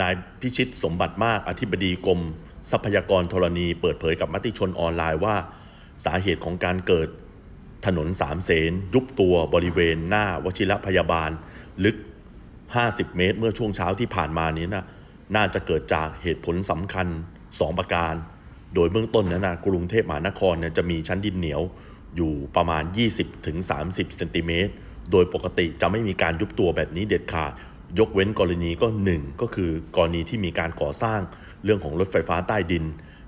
นายพิชิตสมบัติมากอธิบดีกรม ทรัพยากรธรณีเปิดเผยกับมติชนออนไลน์ว่า สาเหตุของการเกิด ถนนสามเสน ยุบตัวบริเวณหน้าวชิรพยาบาล ลึก 50 เมตร เมื่อช่วงเช้าที่ผ่านมานี้นะน่าจะเกิดจากเหตุผลสำคัญ 2 ประการ โดยเบื้องต้นนยนะกรุงเทพมหานครเนี่ยจะมีชั้นดินเหนียวอยู่ประมาณ 20-30เซนติเมตรโดยปกติจะไม่มีการยุบตัวแบบนี้เด็ดขาด ยกเว้นกรณีก็หนึ่งก็คือกรณีที่มีการก่อสร้างเรื่องของรถไฟฟ้าใต้ดิน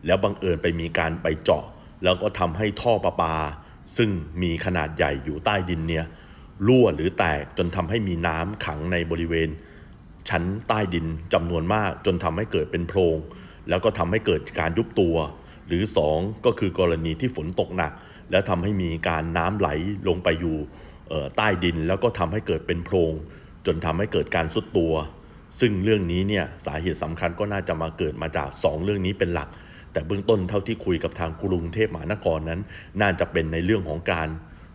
แล้วบังเอิญไปมีการไปเจาะ แล้วก็ทำให้ท่อประปา ซึ่งมีขนาดใหญ่อยู่ใต้ดินเนี่ยรั่วหรือแตกจนทำให้มีน้ำขังในบริเวณ ชั้นใต้ดินจำนวนมาก จนทำให้เกิดเป็นโพรง แล้วก็ทำให้เกิดการยุบตัว หรือ 2 ก็คือกรณีที่ฝนตกหนัก แล้วทำให้มีการน้ำไหลลงไปอยู่ใต้ดิน แล้วก็ทำให้เกิดเป็นโพรง จนทำให้เกิดการสุดตัว ซึ่งเรื่องนี้เนี่ยสาเหตุสำคัญก็น่าจะมาเกิดมาจาก 2 เรื่องนี้เป็นหลัก แต่เบื้องต้นเท่าที่คุยกับทางกรุงเทพมหานครนั้น น่าจะเป็นในเรื่องของการ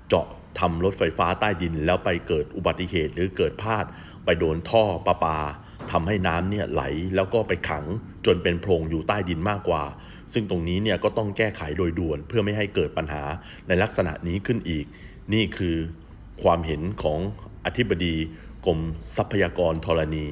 เจาะทำรถไฟฟ้าใต้ดิน แล้วไปเกิดอุบัติเหตุหรือเกิดพลาด ไปโดนท่อประปาทำให้น้ำเนี่ยไหลแล้วก็ไปขังจนเป็นโพรงอยู่ใต้ดินมากกว่า ซึ่งตรงนี้เนี่ยก็ต้องแก้ไขโดยด่วน เพื่อไม่ให้เกิดปัญหาในลักษณะนี้ขึ้นอีก นี่คือความเห็นของอธิบดี กรมทรัพยากรธรณี